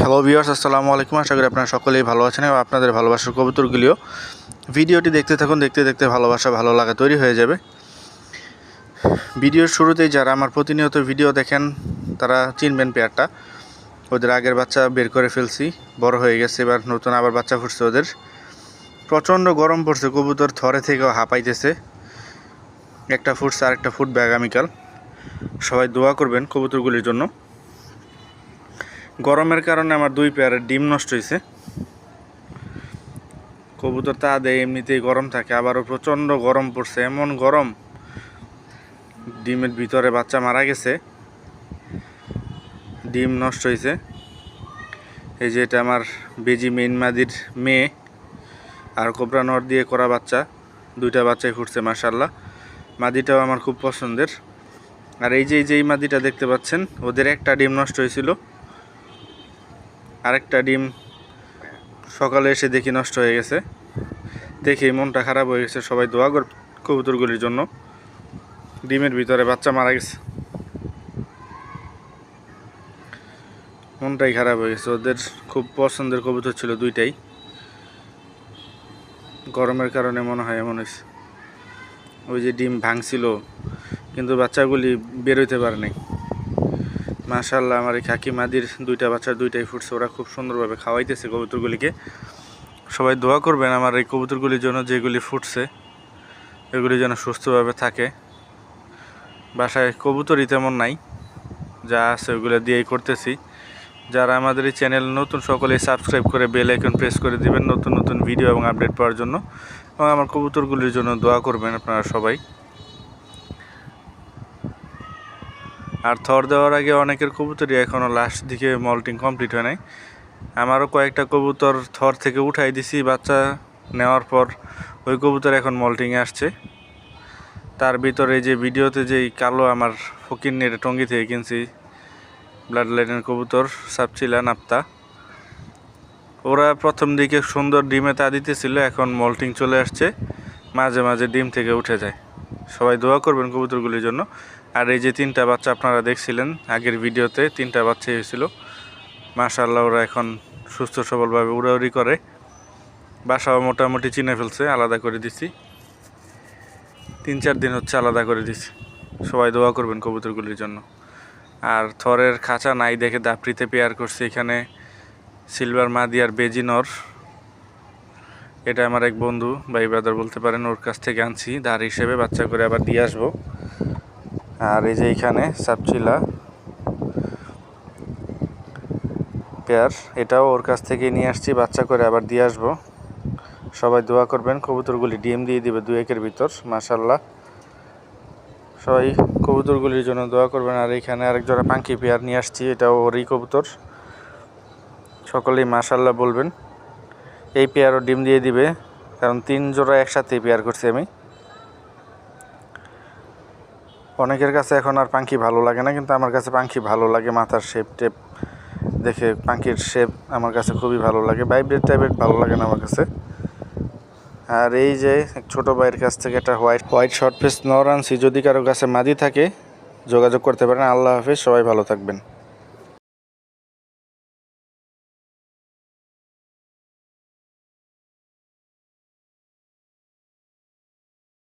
Hello viewers আসসালামু আলাইকুম। আশা করি আপনারা সকলেই ভালো আছেন এবং আপনাদের ভালোবাসার কবুতরগুলিও। ভিডিওটি দেখতে থাকুন, দেখতে দেখতে ভালোবাসা ভালো লাগা তৈরি হয়ে যাবে। ভিডিওর শুরুতেই যারা আমার প্রতিনিয়ত ভিডিও দেখেন, তারা চিনবেন পেয়ারটা। ওদের আগের বাচ্চা বের করে ফেলছি, বড় হয়ে গেছে, এবার নতুন আবার বাচ্চা ফুটছে ওদের। প্রচণ্ড গরম পড়ছে, কবুতর থরে থেকেও হাঁপাইতেছে। একটা ফুটছে আর একটা ফুটবে আগামীকাল। সবাই দোয়া করবেন কবুতরগুলির জন্য। গরমের কারণে আমার দুই পেয়ারের ডিম নষ্ট হয়েছে কবুতর তা দেয় এমনিতেই গরম থাকে, আবারও প্রচণ্ড গরম পড়ছে। এমন গরম, ডিমের ভিতরে বাচ্চা মারা গেছে, ডিম নষ্ট হয়েছে এই যে এটা আমার বেজি মেইন মাদির মেয়ে আর কোবরা নর দিয়ে করা বাচ্চা, দুইটা বাচ্চাই ফুটছে মার্শাল্লাহ মাদিটাও আমার খুব পছন্দের। আর এই যে এই যে এই মাদিটা দেখতে পাচ্ছেন, ওদের একটা ডিম নষ্ট হয়েছিল আরেকটা ডিম সকালে এসে দেখি নষ্ট হয়ে গেছে। দেখে মনটা খারাপ হয়ে গেছে, সবাই দোয়া কর কবুতরগুলির জন্য। ডিমের ভিতরে বাচ্চা মারা গেছে। মনটাই খারাপ হয়ে গেছে, ওদের খুব পছন্দের কবুতর ছিল দুইটাই। গরমের কারণে মনে হয় এমন হয়েছে। ওই যে ডিম ভাঙছিল, কিন্তু বাচ্চাগুলি বেরোইতে পারে নাই। মাশাল্লাহ আমার এই কাকি মাদির দুইটা বাচ্চার দুইটাই ফুটছে। ওরা খুব সুন্দরভাবে খাওয়াইতেছে কবুতরগুলিকে। সবাই দোয়া করবেন আমার এই কবুতরগুলির জন্য যেগুলি ফুটছে, এগুলি যেন সুস্থভাবে থাকে। বাসায় কবুতরই তেমন নাই, যা আছে ওগুলো দিয়েই করতেছি। যারা আমাদের এই চ্যানেল নতুন সকলেই সাবস্ক্রাইব করে বেল আইকন প্রেস করে দিবেন নতুন নতুন ভিডিও এবং আপডেট পাওয়ার জন্য। এবং আমার কবুতরগুলির জন্য দোয়া করবেন আপনারা সবাই। আর থর দেওয়ার আগে অনেকের কবুতরই এখনও লাস্ট দিকে মল্টিং কমপ্লিট হয় নাই। আমারও কয়েকটা কবুতর থর থেকে উঠাই দিছি, বাচ্চা নেওয়ার পর ওই কবুতর এখন মল্টিংয়ে আসছে। তার ভিতরে যে ভিডিওতে যেই কালো আমার ফকির নেট টঙ্গি থেকে কিনছি ব্লাড লাইনের কবুতর, সাপচিলা, নাপ্তা। ওরা প্রথম দিকে সুন্দর ডিমে তা দিতেছিল, এখন মল্টিং চলে আসছে, মাঝে মাঝে ডিম থেকে উঠে যায়। সবাই দোয়া করবেন কবুতরগুলির জন্য। আর এই যে তিনটা বাচ্চা আপনারা দেখছিলেন, আগের ভিডিওতে তিনটা বাচ্চা হয়েছিল। মাশাল্লাহ ওরা এখন সুস্থ সবলভাবে উড়াউড়ি করে। বাসাও মোটামুটি চিনে ফেলছে, আলাদা করে দিছি। তিন চার দিন হচ্ছে আলাদা করে দিছি। সবাই দোয়া করবেন কবুতরগুলির জন্য। আর থরের খাঁচা নাই দেখে দাপড়িতে পেয়ার করছে এখানে। সিলভার মাদিয়ার বেজিনর এটা আমার এক বন্ধু, ভাই ব্রাদার বলতে পারেন, ওর কাছ থেকে আনছি। ধার হিসেবে বাচ্চা করে আবার দিয়ে আসব। আর এই যে এইখানে সাপচিলা, পেয়ার, এটাও ওর কাছ থেকে নিয়ে আসছি, বাচ্চা করে আবার দিয়ে আসব। সবাই দোয়া করবেন, কবুতরগুলি ডিম দিয়ে দিবে দু একের ভিতর মাশাল্লাহ সবাই কবুতরগুলির জন্য দোয়া করবেন। আর এখানে আরেক জোড়া পাঙ্কি পেয়ার নিয়ে আসছি, এটাও ওরই কবুতর। সকলেই মাশাল্লাহ বলবেন। এই পেয়ারও ডিম দিয়ে দিবে, কারণ তিন জোড়া একসাথে পেয়ার করছি আমি। অনেকের কাছে এখন আর পাখি ভালো লাগে না, কিন্তু আমার কাছে পাখি ভালো লাগে, মাথার শেপ টেপ দেখে পাখির শেপ আমার কাছে খুবই ভালো লাগে ভাইব্রেট টাইপের ভালো লাগে না আমার কাছে। আর এই যে ছোট ভাইয়ের কাছ থেকে একটা হোয়াইট হোয়াইট শর্ট ফেস নর আনছি যদি কারও কাছে মাদি থাকে, যোগাযোগ করতে পারেন। আল্লাহ হাফিজ, সবাই ভালো থাকবেন।